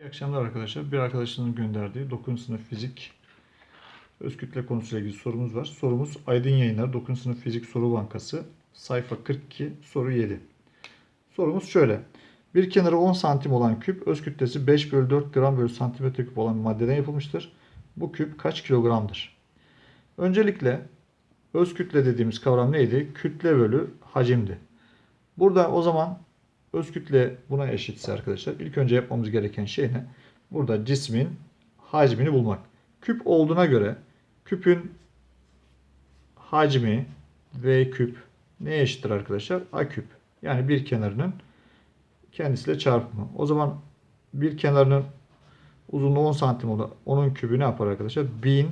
İyi akşamlar arkadaşlar. Bir arkadaşının gönderdiği 9. sınıf fizik öz kütle konusuyla ilgili sorumuz var. Sorumuz Aydın Yayınlar 9. sınıf fizik soru bankası sayfa 42 soru 7. Sorumuz şöyle. Bir kenarı 10 santim olan küp öz kütlesi 5 bölü 4 gram bölü santimetre küp olan bir maddeden yapılmıştır. Bu küp kaç kilogramdır? Öncelikle öz kütle dediğimiz kavram neydi? Kütle bölü hacimdi. Burada o zaman öz kütle buna eşitse arkadaşlar ilk önce yapmamız gereken şey ne? Burada cismin hacmini bulmak. Küp olduğuna göre küpün hacmi V küp neye eşittir arkadaşlar? A küp. Yani bir kenarının kendisiyle çarpımı. O zaman bir kenarının uzunluğu 10 santim olan onun kübü ne yapar arkadaşlar? 1000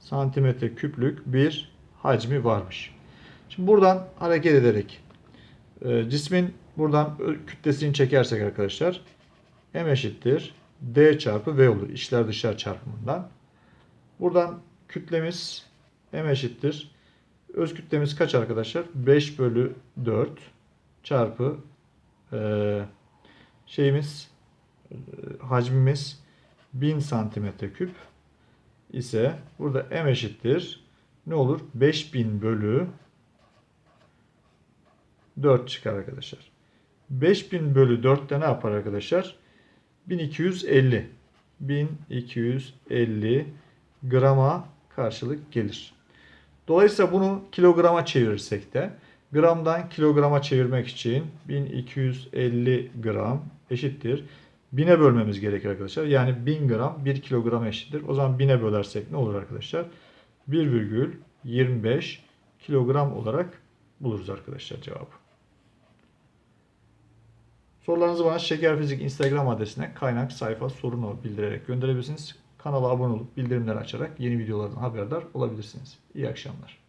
santimetre küplük bir hacmi varmış. Şimdi buradan hareket ederek e, cismin buradan kütlesini çekersek arkadaşlar m eşittir d çarpı v olur. İçler dışlar çarpımından. Buradan kütlemiz m eşittir. Öz kütlemiz kaç arkadaşlar? 5 bölü 4 çarpı e, şeyimiz e, hacmimiz 1000 santimetre küp ise burada m eşittir. Ne olur? 5000 bölü 4 çıkar arkadaşlar. 5000 bölü 4 de ne yapar arkadaşlar? 1250. 1250 grama karşılık gelir. Dolayısıyla bunu kilograma çevirirsek de gramdan kilograma çevirmek için 1250 gram eşittir. 1000'e bölmemiz gerekir arkadaşlar. Yani 1000 gram 1 kilogram eşittir. O zaman 1000'e bölersek ne olur arkadaşlar? 1,25 kilogram olarak buluruz arkadaşlar cevabı. Sorularınızı bana Şeker Fizik Instagram adresine kaynak sayfa sorunu bildirerek gönderebilirsiniz. Kanala abone olup bildirimleri açarak yeni videolardan haberdar olabilirsiniz. İyi akşamlar.